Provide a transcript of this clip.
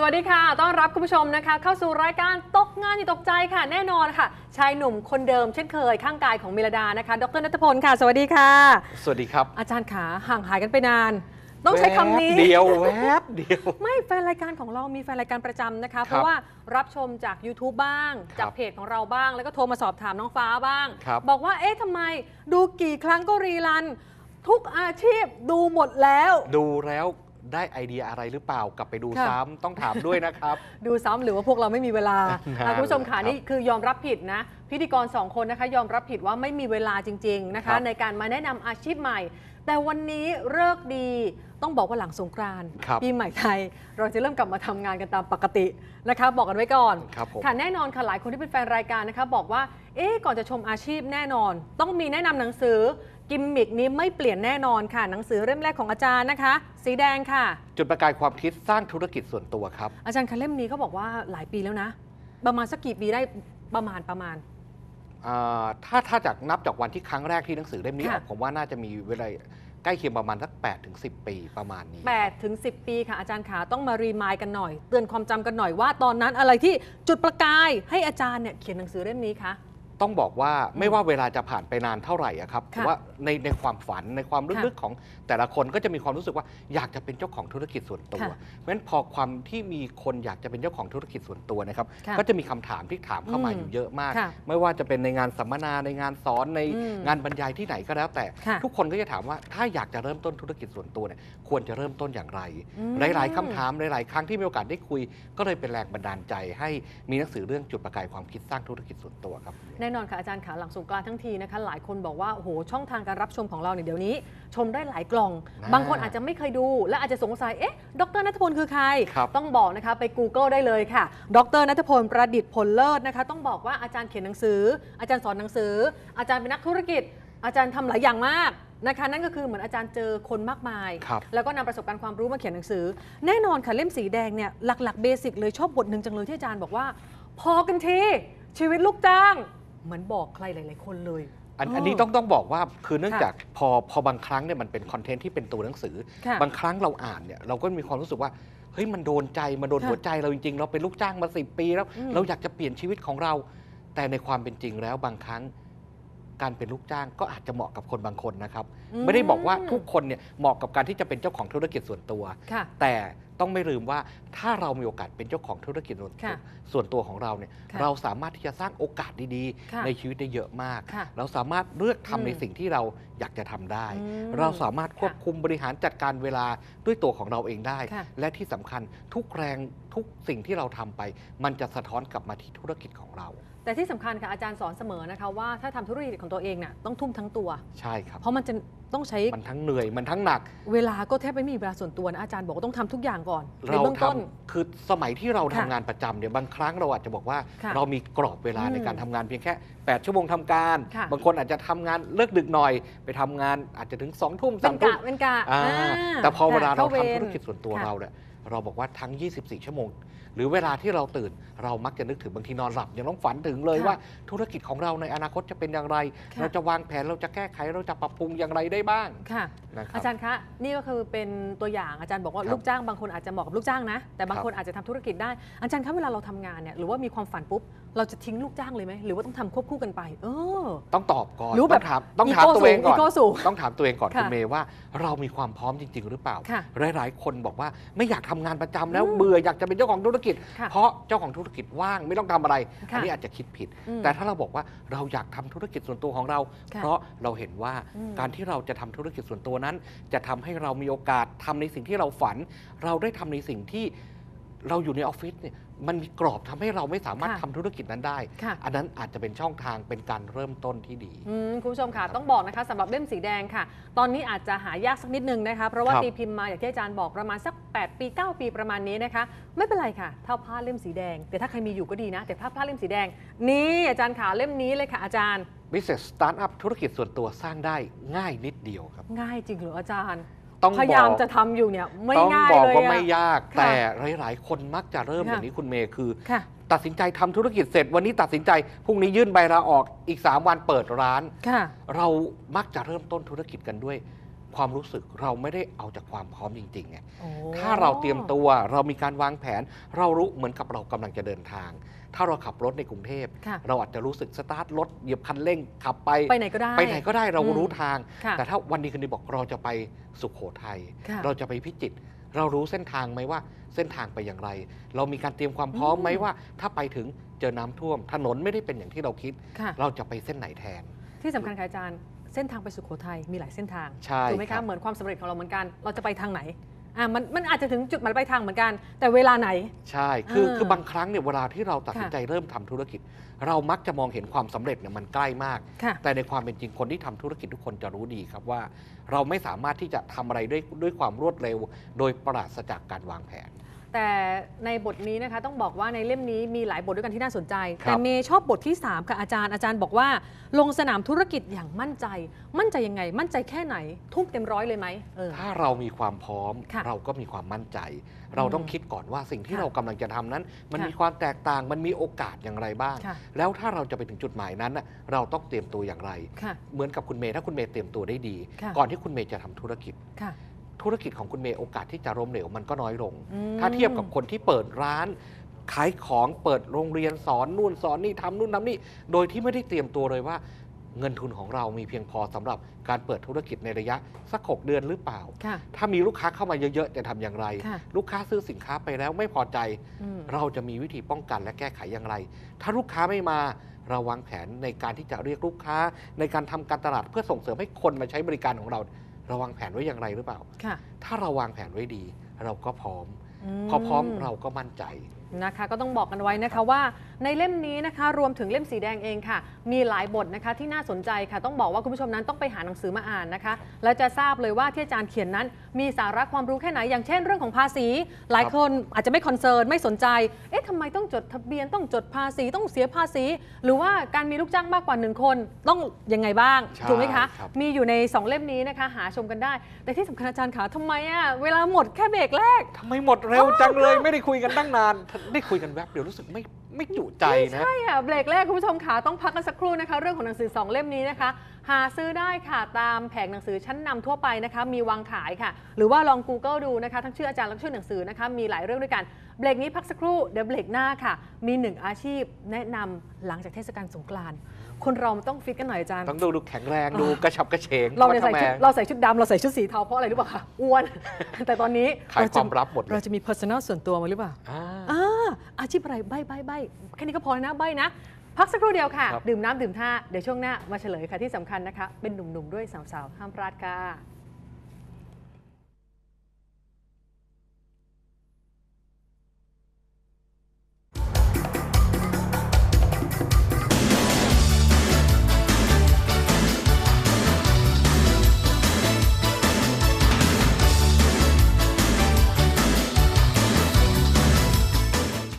สวัสดีค่ะ ต้อนรับคุณผู้ชมนะคะ เข้าสู่รายการตกงานอย่าตกใจค่ะ แน่นอนค่ะ ชายหนุ่มคนเดิมเช่นเคยข้างกายของมิลดานะคะ ดรนัทพลค่ะ สวัสดีค่ะ สวัสดีครับ อาจารย์ขาห่างหายกันไปนาน ต้องใช้คำนี้แวบเดียวแวบเดียว ไม่แฟนรายการของเรามีแฟนรายการประจำนะคะครับเพราะว่ารับชมจาก YouTube บ้างครับจากเพจของเราบ้าง แล้วก็โทรมาสอบถามน้องฟ้าบ้างครับบอกว่าเอ๊ะทำไมดูกี่ครั้งก็รีรัน ทุกอาชีพดูหมดแล้ว ดูแล้ว ได้ไอเดียอะไรหรือเปล่ากลับไปดูค่ะซ้ำต้องถามด้วยนะครับ ดูซ้ำหรือว่าพวกเราไม่มีเวลาครับอะคุณผู้ชมค่ะครับนี่คือยอมรับผิดนะ พิธีกรสองคนนะคะ ยอมรับผิดว่าไม่มีเวลาจริง ๆนะครัคะบในการมาแนะนำอาชีพใหม่ แต่วันนี้เลิกษ์ดีต้องบอกว่าหลังสงกรานต์ครับปีใหม่ไทย เราจะเริ่มกลับมาทำงานกันตามปกตินะคะ บอกกันไว้ก่อนครับผมค่ะแน่นอนค่ะหลายคนที่เป็นแฟนรายการนะคะ บอกว่าเอ๊ะก่อนจะชมอาชีพแน่นอน ต้องมีแนะนำหนังสือ กิมมิกนี้ไม่เปลี่ยนแน่นอนค่ะ หนังสือเล่มแรกของอาจารย์นะคะ สีแดงค่ะ จุดประกายความคิดสร้างธุรกิจส่วนตัวครับ อาจารย์คะเล่มนี้เขาบอกว่าหลายปีแล้วนะ ประมาณสักกี่ปีได้ประมาณประมาณอ่าถ้าถ้าจากนับจากวันที่ครั้งแรกที่หนังสือเล่มนี้อค่ะอกผมว่าน่าจะมีเวลาใกล้เคียงประมาณสัก8ถึง10 ปีประมาณนี้8ถึง10 ปีค่ะอาจารย์ขาต้องมารีมายกันหน่อย เตือนความจำกันหน่อยว่า ตอนนั้นอะไรที่จุดประกายให้อาจารย์เนี่ยเขียนหนังสือเล่มนี้คะ ต้องบอกว่าไม่ว่าเวลาจะผ่านไปนานเท่าไหร่อะครับค่ะว่าในในความฝันในความค่ะลึกๆของแต่ละคนก็จะมีความรู้สึกว่าอยากจะเป็นเจ้าของธุรกิจส่วนตัวค่ะเพราะฉะนั้นพอความที่มีคนอยากจะเป็นเจ้าของธุรกิจส่วนตัวนะครับค่ะก็จะมีคำถามที่ถามเข้ามาอืมอยู่เยอะมากค่ะไม่ว่าจะเป็นในงานสัมมนาในงานสอนในอืมงานบรรยายที่ไหนก็แล้ว แต่ค่ะทุกคนก็จะถามว่าถ้าอยากจะเริ่มต้นธุรกิจส่วนตัวเนี่ยควรจะเริ่มต้นอย่างไรอืมหลาย ๆคำถามหลาย ๆ ครั้งที่มีโอกาสได้คุย ก็เลยเป็นแรงบันดาลใจ ให้มีหนังสือเรื่องจุดประกายความคิดสร้างธุรกิจส่วนตัวครับแน่นอนค่ะอาจารย์ขาหลังสงกรานต์ทั้งทีนะคะหลายคนบอกว่าโอ้โหช่องทางการรับชมของเราเนี่ยเดี๋ยวนี้ ชมได้หลายกล่องอ่าบางคนอาจจะไม่เคยดู และอาจจะสงสัยเอ๊ะดรนัทพลคือใครครับต้องบอกนะคะไป Google ได้เลยค่ะ ดรนัทพลประดิษฐ์ผลเลิศนะคะ ต้องบอกว่าอาจารย์เขียนหนังสือ อาจารย์สอนหนังสือ อาจารย์เป็นนักธุรกิจ อาจารย์ทำหลายอย่างมากนะคะนั่นก็คือเหมือนอาจารย์เจอคนมากมายครับแล้วก็นำประสบการณ์ความรู้มาเขียนหนังสือ แน่นอนค่ะเล่มสีแดงเนี่ยหลักๆเบสิกเลยชอบบทหนึ่งจังเลยที่อาจารย์บอกว่า พอกันทีชีวิตลูกจ้าง เหมือนบอกใครหลาย ๆ คนเลย อันอ๋ออัอันนี้ต้องต้องบอกว่าคือเนื่องค่ะจากพอพอบางครั้งเนี่ยมันเป็นคอนเทนต์ที่เป็นตัวหนังสือ ค่ะ บางครั้งเราอ่านเนี่ยเราก็มีความรู้สึกว่าเฮ้ยมันโดนใจมันโดนค่ะหัวใจเราจริงๆ เราเป็นลูกจ้างมาสิปีแล้ว อืม เราอยากจะเปลี่ยนชีวิตของเรา แต่ในความเป็นจริงแล้วบางครั้ง การเป็นลูกจ้างก็อาจจะเหมาะกับคนบางคนนะครับ ไม่ได้บอกว่าทุกคนเนี่ยเหมาะกับการที่จะเป็นเจ้าของธุรกิจส่วนตัว ค่ะ แต่ ต้องไม่ลืมว่าถ้าเรามีโอกาสเป็นเจ้าของธุรกิจส่วนตัวค่ะส่วนตัวของเราเนี่ยค่ะเราสามารถที่จะสร้างโอกาสดีค่ะๆในชีวิตได้เยอะมากค่ะเราสามารถเลือกทำอืมในสิ่งที่เราอยากจะทำได้อืมเราสามารถควบค่ะคุมบริหารจัดการเวลาด้วยตัวของเราเองได้ค่ะและที่สำคัญทุกแรงทุกสิ่งที่เราทำไป มันจะสะท้อนกลับมาที่ธุรกิจของเรา แต่ที่สำคัญค่ะอาจารย์สอนเสมอนะคะว่าถ้าทำธุรกิจของตัวเองเนี่ยต้องทุ่มทั้งตัว ใช่ครับ เพราะมันจะต้องใช้มันทั้งเหนื่อยมันทั้งหนัก เวลาก็แทบไม่มีเวลาส่วนตัวนะอาจารย์บอกว่าต้องทำทุกอย่างก่อนในเราเบื้องทำต้นคือสมัยที่เราค่ะทำงานประจำเนี่ยบางครั้งเราอาจจะบอกว่า ค่ะเรามีกรอบเวลาอืมในการทำงานเพียงแค่ 8 ชั่วโมงทำการ ค่ะ บางคนอาจจะทำงานเลิกดึกหน่อย ไปทำงานอาจจะถึง2องทุ่มเป็สานมทุ่กะมเป็นกะอ่าอ่าแต่พอเวลาเราข้ทำวธุรกิจส่วนตัวค่ะ เราเนี่ย เราบอกว่าทั้ง 24 ชั่วโมง หรือเวลาที่เราตื่นเรามักจะนึกถึงบางทีนอนหลับ ยังต้องฝันถึงเลยค่ะว่าธุรกิจของเราในอนาคตจะเป็นอย่างไร ค่ะ เราจะวางแผนเราจะแก้ไขเราจะปรับปรุงอย่างไรได้บ้างค่ะ นะครับ อาจารย์คะ นี่ก็คือเป็นตัวอย่างอาจารย์บอกว่าครับลูกจ้างบางคนอาจจะเหมาะกับลูกจ้างนะ แต่บางครับ คนอาจจะทำธุรกิจได้ อาจารย์คะเวลาเราทำงานเนี่ยหรือว่ามีความฝันปุ๊บ เราจะทิ้งลูกจ้างเลยไหมหรือว่าต้องทำควบคู่กันไป เออ ต้องตอบก่อนรู้แบบต้องถามต้องถามตัวเองก่อนอีโก้สูงต้องถามตัวเองก่อนค่ะคุณเมย์ว่า เรามีความพร้อมจริง ๆ หรือเปล่า ค่ะหลายๆ คนบอกว่าไม่อยากทำงานประจำแล้วอืมเบื่ออยากจะเป็นเจ้าของธุรกิจ ค่ะเพราะเจ้าของธุรกิจว่างไม่ต้องทำอะไร ค่ะอันนี้อาจจะคิดผิด อืมแต่ถ้าเราบอกว่าเราอยากทำธุรกิจส่วนตัวของเรา ค่ะเพราะเราเห็นว่าอืม การที่เราจะทำธุรกิจส่วนตัวนั้น จะทำให้เรามีโอกาสทำในสิ่งที่เราฝัน เราได้ทำในสิ่งที่เราอยู่ในออฟฟิศเนี่ย มันมีกรอบทำให้เราไม่สามารถค่ะทำธุรกิจนั้นได้ ค่ะ อันนั้นอาจจะเป็นช่องทางเป็นการเริ่มต้นที่ดี อืมคุณผู้ชมค่ะต้องบอกนะคะสำหรับเล่มสีแดงค่ะ ตอนนี้อาจจะหายากสักนิดนึงนะคะ เพราะว่าครับ ตีพิมพ์มาอย่างที่อาจารย์บอกประมาณสัก 8 ปี 9 ปีประมาณนี้นะคะ ไม่เป็นไรค่ะถ้าผ้าเล่มสีแดง แต่ถ้าใครมีอยู่ก็ดีนะ แต่ถ้าผ้าเล่มสีแดง นี่อาจารย์ขาเล่มนี้เลยค่ะอาจารย์ Business Startup ธุรกิจส่วนตัวสร้างได้ง่ายนิดเดียวครับ ง่ายจริงเหรออาจารย์ ต้องพยายามบอกจะทำอยู่เนี่ยไม่ต้องง่ายบอกเลยว่าอะไม่ยากค่ะแต่หลาย ๆ คนมักจะเริ่มค่ะอย่างนี้คุณเมย์คือค่ะตัดสินใจทำธุรกิจเสร็จวันนี้ตัดสินใจพรุ่งนี้ยื่นใบลาออกอีก 3 วันเปิดร้านค่ะเรามักจะเริ่มต้นธุรกิจกันด้วย ความรู้สึกเราไม่ได้เอาจากความพร้อมจริงๆไงโอ้ถ้าเราเตรียมตัวเรามีการวางแผน เรารู้เหมือนกับเรากำลังจะเดินทาง ถ้าเราขับรถในกรุงเทพ ค่ะเราอาจจะรู้สึกสตาร์ทรถเหยียบคันเร่งขับไป ไปไหนก็ได้ ไปไหนก็ได้เราอืมรู้ทาง ค่ะแต่ถ้าวันนี้คืนนี้บอกเราจะไปสุขโขทัยค่ะ เราจะไปพิจิตรเรารู้เส้นทางไหมว่าเส้นทางไปอย่างไร เรามีการเตรียมความพร้อมไหมอืมว่า ถ้าไปถึงเจอน้ำท่วม ถนนไม่ได้เป็นอย่างที่เราคิด ค่ะ เราจะไปเส้นไหนแทน ที่สำคัญค่ะอาจารย์ เส้นทางไปสุโขทัยมีหลายเส้นทางใช่ถูกไหมครัคะบ เหมือนความสำเร็จของเราเหมือนกัน เราจะไปทางไหน อ่ามันมันอาจจะถึงจุดหมายปลายทางเหมือนกัน แต่เวลาไหน ใช่คือเออคือบางครั้งเนี่ยเวลาที่เราตัดสินค่ะ ใจเริ่มทำธุรกิจ เรามักจะมองเห็นความสำเร็จเนี่ยมันใกล้มาก ค่ะ แต่ในความเป็นจริงคนที่ทำธุรกิจทุกคนจะรู้ดีครับว่า เราไม่สามารถที่จะทำอะไรด้วยด้วยความรวดเร็ว โดยปราศจากการวางแผน แต่ในบทนี้นะคะต้องบอกว่าในเล่มนี้มีหลายบทด้วยกันที่น่าสนใจ ครับ แต่เมย์ชอบบทที่ 3 ค่ะอาจารย์อาจารย์บอกว่า ลงสนามธุรกิจอย่างมั่นใจ มั่นใจยังไง มั่นใจแค่ไหน ทุ่มเต็มร้อยเลยไหมเออ ถ้าเรามีความพร้อม ค่ะเราก็มีความมั่นใจ เราต้องอืมคิดก่อนว่าสิ่งที่ค่ะเรากำลังจะทำนั้น มันค่ะ มีความแตกต่างมันมีโอกาสอย่างไรบ้าง ค่ะแล้วถ้าเราจะไปถึงจุดหมายนั้นน่ะเราต้องเตรียมตัวอย่างไร ค่ะ เหมือนกับคุณเมย์ถ้าคุณเมย์เตรียมตัวได้ดี ค่ะ ก่อนที่คุณเมย์จะทำธุรกิจ ค่ะ ธุรกิจของคุณเมย์โอกาสที่จะล้มเหลวมันก็น้อยลงอืมถ้าเทียบกับคนที่เปิดร้าน ขายของเปิดโรงเรียนสอนนู่นสอนนี่ทำนู่นทำนี่ โดยที่ไม่ได้เตรียมตัวเลยว่า เงินทุนของเรามีเพียงพอสำหรับการเปิดธุรกิจในระยะสักหกเดือนหรือเปล่าค่ะถ้ามีลูกค้าเข้ามาเยอะๆ จะทำอย่างไรค่ะลูกค้าซื้อสินค้าไปแล้วไม่พอใจอืมเราจะมีวิธีป้องกันและแก้ไขอย่างไร ถ้าลูกค้าไม่มาเราวางแผนในการที่จะเรียกลูกค้า ในการทำการตลาดเพื่อส่งเสริมให้คนมาใช้บริการของเรา เราวางแผนไว้อย่างไรหรือเปล่าค่ะถ้าเราวางแผนไว้ดี เราก็พร้อมมพอพร้อมเราก็มั่นใจนะคะก็ต้องบอกกันไว้นะคะว่าในเล่มนี้นะคะรวมถึงเล่มสีแดงเองค่ะ มีหลายบทนะคะที่น่าสนใจค่ะ ต้องบอกว่าคุณผู้ชมนั้นต้องไปหาหนังสือมาอ่านนะคะ แล้วจะทราบเลยว่าที่อาจารย์เขียนนั้น มีสาระความรู้แค่ไหน อย่างเช่นเรื่องของภาษี หลายคนอาจจะไม่คอนเซิร์นไม่สนใจ เอ๊ะทำไมต้องจดทะเบียนต้องจดภาษีต้องเสียภาษี หรือว่าการมีลูกจ้างมากกว่าหนึ่งคนต้องยังไงบ้างใช่ถูกไหมคะ ครับ มีอยู่ในสองเล่มนี้นะคะ หาชมกันได้ แต่ที่สำคัญอาจารย์คะทำไมอะเวลาหมดแค่เบรกแรก ทำไมหมดเร็วจังเลยไม่ได้คุยกันตั้งนานได้คุยกันแวบเดียวรู้สึกไม่ไม่จุใจนะ ใช่ค่ะเบรกแรกคุณผู้ชมขาต้องพักกันสักครู่นะคะ เรื่องของหนังสือ 2 เล่มนี้นะคะ หาซื้อได้ค่ะตามแผงหนังสือชั้นนำทั่วไปนะคะ มีวางขายค่ะ หรือว่าลอง Google ดูนะคะ ทั้งชื่ออาจารย์และชื่อหนังสือนะคะ มีหลายเรื่องด้วยกัน เบรกนี้พักสักครู่ เดี๋ยวเบรกหน้าค่ะ มีหนึ่งอาชีพแนะนำหลังจากเทศกาลสงกรานต์คนเรามันต้องฟิตกันหน่อยอาจารย์ ต้องดูดูแข็งแรงดูกระฉับกระเฉง เราเนี่ยใส่ว่ชุดทำไมเราใส่ชุดดำเราใส่ชุดสีเทาเพราะอะไรรู้ป่ะคะอ้วน แต่ตอนนี้ขายเรคจะวามลับหมดเลเรายจะมี personal ส่วนตัวมาหรือเปล่าอ่าอ่าอาชีพอะไรใบใบใบแค่นี้ก็พอแล้วนะใบนะ พักสักครู่เดียวค่ะครับดื่มน้ำดื่มท่า เดี๋ยวช่วงหน้ามาเฉลยค่ะที่สำคัญนะคะ เป็นหนุ่มๆด้วยสาวๆ ห้ามพลาดค่ะ